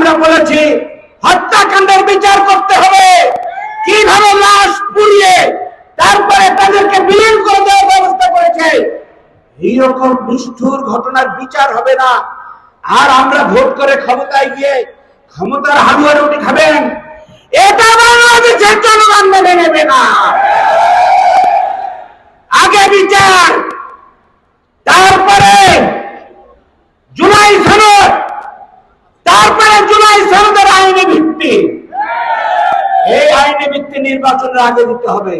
আমরা বলেছি, হত্যাকাণ্ডের বিচার করতে হবে। কীভাবে লাশ পুড়িয়ে তারপরে তাদেরকে বিলীন করে দেওয়ার ব্যবস্থা করেছে? এইরকম নিষ্ঠুর ঘটনার বিচার হবে না। আর আমরা ভোট করে ক্ষমতায় গিয়ে ক্ষমতার হালুয়া রুটি খাবেন, এটা বাংলাদেশের জনগণ মেনে নেবে না আগে বিচার তারপরে জুলাই সনদ তারপরে জুলাই সনদের আইনি ভিত্তি এই আইনি ভিত্তি নির্বাচনের আগে দিতে হবে।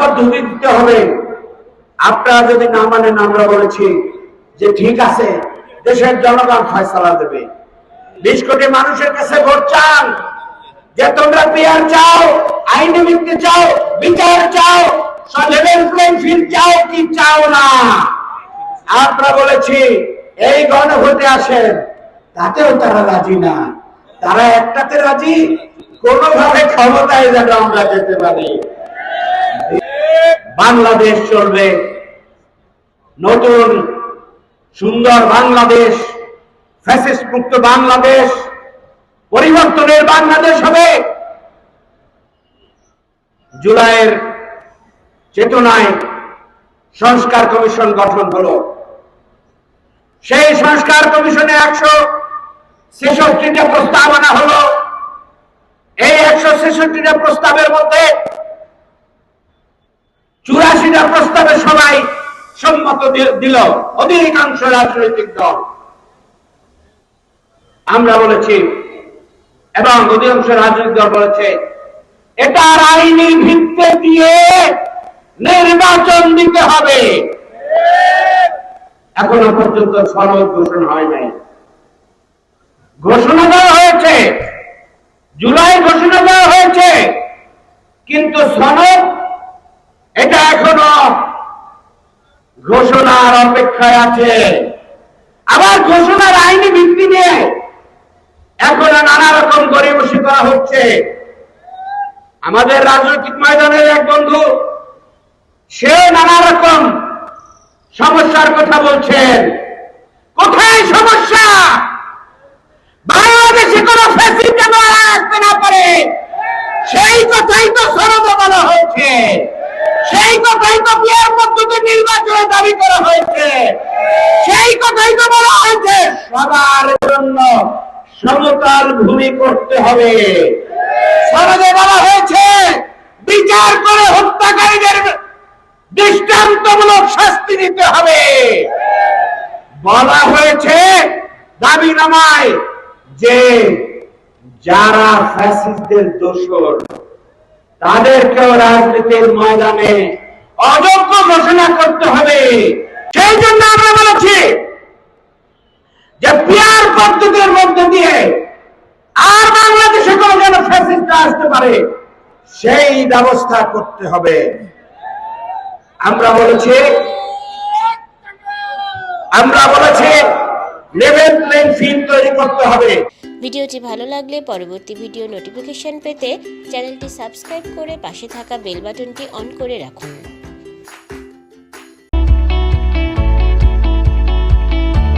পদ্ধতি দিতে হবে। আপনারা যদি না মানেন, আমরা বলেছি যে ঠিক আছে, দেশের জনগণ ফয়সালা দেবে। বিশ কোটি মানুষের কাছে ভোট চান। যে তোমরা চাও, আইনি ভিত্তি চাও, বিচার চাও চাও কি চাও না? আমরা বলেছি, এই গণভোটে আসেন, তাতেও তারা রাজি না। তারা একটাতে রাজি? কোনোভাবে ক্ষমতায় যেন আমরা যেতে পারি। বাংলাদেশ চলবে। নতুন সুন্দর বাংলাদেশ মুক্ত বাংলাদেশ, পরিবর্তনের বাংলাদেশ হবে। জুলাইয়ের চেতনায় সংস্কার কমিশন গঠন হলো। সেই সংস্কার কমিশনে একশো ছেষট্টিটা প্রস্তাব আনা হলো। এই একশো ছেষট্টিটা প্রস্তাবের মধ্যে চুরাশিটা প্রস্তাবে সবাই সম্মত দিল, অধিকাংশ রাজনৈতিক দল। আমরা বলেছি, এবং অধিকাংশ রাজনৈতিক দল বলেছে এটার আইনি ভিত্তি দিয়ে নির্বাচন দিতে হবে। এখনও পর্যন্ত সনদ ঘোষণা হয় নাই ঘোষণা দেওয়া হয়েছে জুলাই ঘোষণা দেওয়া হয়েছে কিন্তু সনদ, এটা এখনও ঘোষণার অপেক্ষায় আছে। আবার ঘোষণার আইনি ভিত্তি নিয়ে এখনও নানা রকম গরিবসী করা হচ্ছে। আমাদের রাজনৈতিক ময়দানের এক বন্ধু সে নানা রকম সমস্যার কথা বলছেন। কোথায় সমস্যা? বাংলাদেশে কোন ফ্যাসিলিটি আসতে না পারে সেই কথাই তো সরব বলা হয়েছে সেই কথাই তো বিয়ের পদ্ধতি নির্বাচনে দাবি করা হয়েছে। সেই কথাই তো বলা হয়েছে। সবার জন্য সমতল ভূমি করতে হবে। সরবে বলা হয়েছে, বিচার করে হত্যাকারীদের দৃষ্টান্তমূলক শাস্তি দিতে হবে। বলা হয়েছে, দাবি নামায় যে যারা ফ্যাসিস্টদের দোষর, তাদেরকেও রাজনীতির ময়দানে অযোগ্য ঘোষণা করতে হবে। সেই জন্য আমরা বলেছি যে পিয়ার পদ্ধতির মধ্যে দিয়ে আর বাংলাদেশে কোনো যেন ফ্যাসিস্ট আসতে পারে, সেই ব্যবস্থা করতে হবে। আমরা বলেছি আমরা বলেছি, লেভেল প্লেইং ফিল্ড তৈরি করতে হবে। ভিডিওটি ভালো লাগলে পরবর্তী ভিডিও নোটিফিকেশন পেতে চ্যানেলটি সাবস্ক্রাইব করে পাশে থাকা বেল বাটনটি অন করে রাখুন।